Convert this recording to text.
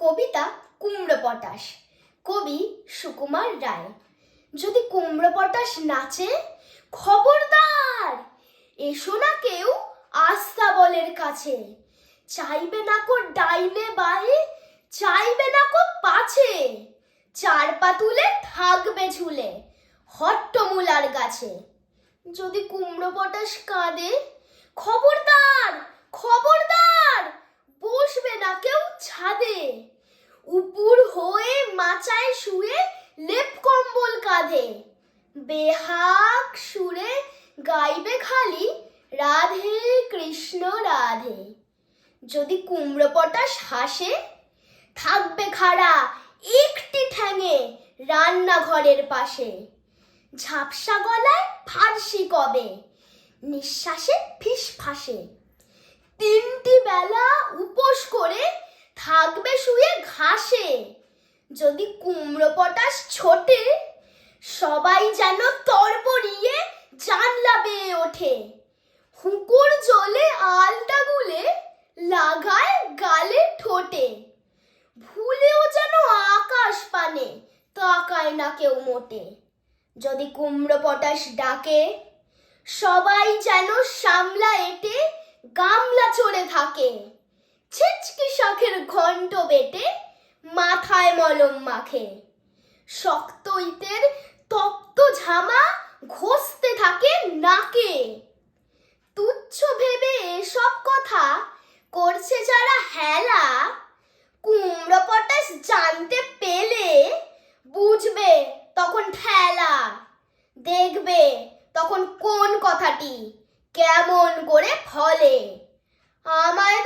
কবিতা কুমড়ো পটাশ। কবি সুকুমার রায়। যদি কুমড়ো পটাশ নাচে, খবরদার! এসো না কেউ আস্তাবলের কাছে। চাইবে না কো ডাইনে বায়ে, চাইবে না কো পাছে। চার পা তুলে থাকবে ঝুলে হট্টমূলার গাছে। যদি কুমড়ো পটাশ কাঁদে, খবরদার খবরদার বসবে না কেউ ছাদে উপুর হয়ে মাচায় শুয়ে লেপ কম্বল কাঁধে। বেহাক সুরে গাইবে খালি রাধে কৃষ্ণ রাধে। যদি কুমড়ো পটাশ হাসে, থাকবে খাড়া একটি ঠ্যাঙে রান্নাঘরের পাশে। ঝাপসা গলায় ফার্সি কবে, নিঃশ্বাসে ফিস ফাঁসে। তিনটি বেলা উপোস করে থাকবে শুয়ে ঘাসে যদি কুমড়ো পটাশ ছোটে, সবাই যেন তরবরিয়ে জানলা বেয়ে ওঠে। হুকুর জলে আলটা গুলে লাগায় গালে ঠোঁটে। ভুলেও যেন আকাশ পানে তাকায় না কেউ মোটে। যদি কুমড়ো পটাশ ডাকে, সবাই যেন সামলা এটে গামলা চড়ে থাকে। ছিচকি শাখের ঘন্ট বেটে মলম মাখে। শক্ত ইটের তপ্ত ঝামা ঘষতে থাকে নাকে। তুচ্ছ ভেবে এসব কথা করছে যারা হেলা, কুমড়ো পটাশ জানতে পেলে বুঝবে তখন ঠেলা, দেখবে তখন কোন কথাটি, কেমন করে ফলে। আমায়